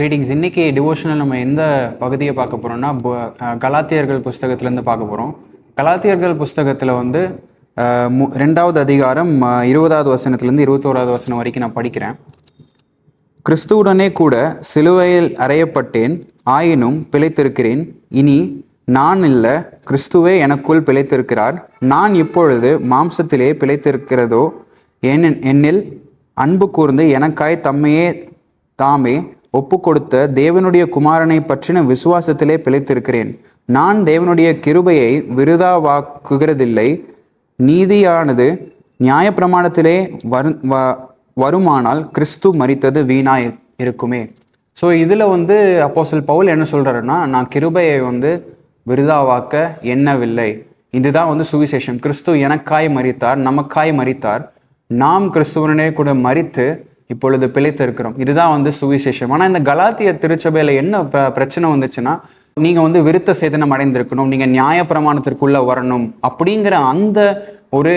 Greetings இன்னைக்கு டிவோஷனில் நம்ம எந்த பகுதியை பார்க்க போகிறோம்னா கலாத்தியர்கள் புஸ்தகத்துலேருந்து பார்க்க போகிறோம் கலாத்தியர்கள் புஸ்தகத்தில் வந்து மு- ரெண்டாவது அதிகாரம் இருபதாவது வசனத்துலேருந்து இருபத்தோராவது வசனம் வரைக்கும் நான் படிக்கிறேன். கிறிஸ்துவுடனே கூட சிலுவையில் அறையப்பட்டேன் ஆயினும் பிழைத்திருக்கிறேன். இனி நான் இல்லை கிறிஸ்துவே எனக்குள் பிழைத்திருக்கிறார். நான் இப்பொழுது மாம்சத்திலே பிழைத்திருக்கிறதோ என் என்னில் அன்பு கூர்ந்து எனக்காய் தம்மையே தாமே ஒப்பு கொடுத்த தேவனுடைய குமாரனை பற்றின விசுவாசத்திலே பிழைத்திருக்கிறேன். நான் தேவனுடைய கிருபையை விருதாவாக்குகிறதில்லை. நீதியானது நியாயப்பிரமாணத்திலே வரு வ- வருமானால் கிறிஸ்து மறித்தது வீணாய் இருக்குமே. ஸோ இதில் வந்து அப்போசல் பவுல் என்ன சொல்கிறாருன்னா நான் கிருபையை வந்து விருதாவாக்க எண்ணவில்லை. இதுதான் வந்து சுவிசேஷம். கிறிஸ்து எனக்காய் மறித்தார் நமக்காய் மறித்தார் நாம் கிறிஸ்துவனே கூட மறித்து இப்பொழுது பிழைத்திருக்கிறோம். இதுதான் வந்து சுவிசேஷம். ஆனால் இந்த கலாத்திய திருச்சபையில் என்ன ப- பிரச்சனை வந்துச்சுன்னா நீங்கள் வந்து விருத்த சேதனம் அடைந்திருக்கணும் நீங்கள் நியாயப்பிரமாணத்திற்குள்ளே வரணும் அப்படிங்கிற அந்த ஒரு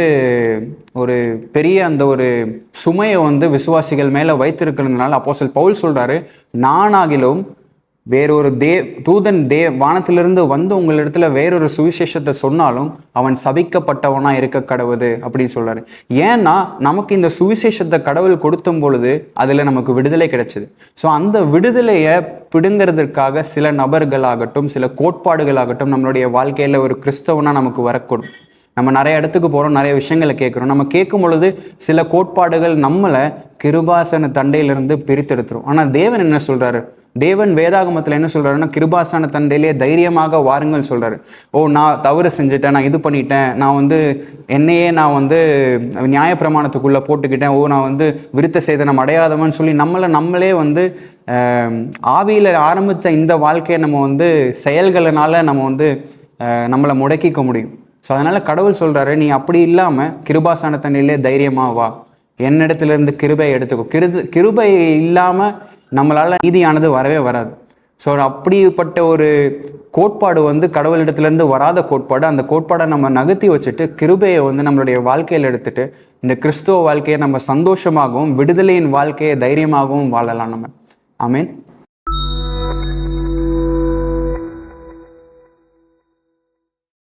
ஒரு பெரிய அந்த ஒரு சுமையை வந்து விசுவாசிகள் மேலே வைத்திருக்கிறதுனால அப்போஸ்தலன் பவுல் சொல்கிறாரு நானாகிலும் வேறொரு தே தூதன் தே வானத்திலிருந்து வந்து உங்களிடத்துல வேறொரு சுவிசேஷத்தை சொன்னாலும் அவன் சபிக்கப்பட்டவனா இருக்க கடவுது அப்படின்னு சொல்றாரு. ஏன்னா நமக்கு இந்த சுவிசேஷத்தை கடவுள் கொடுத்தும் பொழுது அதுல நமக்கு விடுதலை கிடைச்சது. ஸோ அந்த விடுதலையை பிடுங்கிறதுக்காக சில நபர்களாகட்டும் சில கோட்பாடுகளாகட்டும் நம்மளுடைய வாழ்க்கையில ஒரு கிறிஸ்தவனா நமக்கு வரக்கூடும். நம்ம நிறைய இடத்துக்கு போகிறோம் நிறைய விஷயங்களை கேட்குறோம். நம்ம கேட்கும் பொழுது சில கோட்பாடுகள் நம்மளை கிருபாசன தண்டையிலிருந்து பிரித்தெடுத்துரும். ஆனால் தேவன் என்ன சொல்கிறாரு தேவன் வேதாகமத்தில் என்ன சொல்கிறாருன்னா கிருபாசன தண்டையிலே தைரியமாக வாருங்கள் சொல்கிறாரு ஓ நான் தவறு செஞ்சுட்டேன் நான் இது பண்ணிட்டேன் நான் வந்து என்னையே நான் வந்து நியாயப்பிரமாணத்துக்குள்ளே போட்டுக்கிட்டேன் ஓ நான் வந்து விருத்த சேதனம் அடையாதவன் சொல்லி நம்மளை நம்மளே வந்து ஆவியில் ஆரம்பித்த இந்த வாழ்க்கையை நம்ம வந்து செயல்களினால நம்ம வந்து நம்மளை முடக்கிக்க முடியும். ஸோ அதனால் கடவுள் சொல்கிறாரு நீ அப்படி இல்லாமல் கிருபாசான தண்ணியிலே தைரியமாக வா. என்னிடத்துலேருந்து கிருபை எடுத்துக்கோ. கிருது கிருபை இல்லாமல் நம்மளால் நீதியானது வரவே வராது. ஸோ அப்படிப்பட்ட ஒரு கோட்பாடு வந்து கடவுளிடத்துலேருந்து வராத கோட்பாடு. அந்த கோட்பாடை நம்ம நகர்த்தி வச்சுட்டு கிருபையை வந்து நம்மளுடைய வாழ்க்கையில் எடுத்துட்டு இந்த கிறிஸ்துவ வாழ்க்கையை நம்ம சந்தோஷமாகவும் விடுதலையின் வாழ்க்கையை தைரியமாகவும் வாழலாம் நம்ம. ஐ மீன்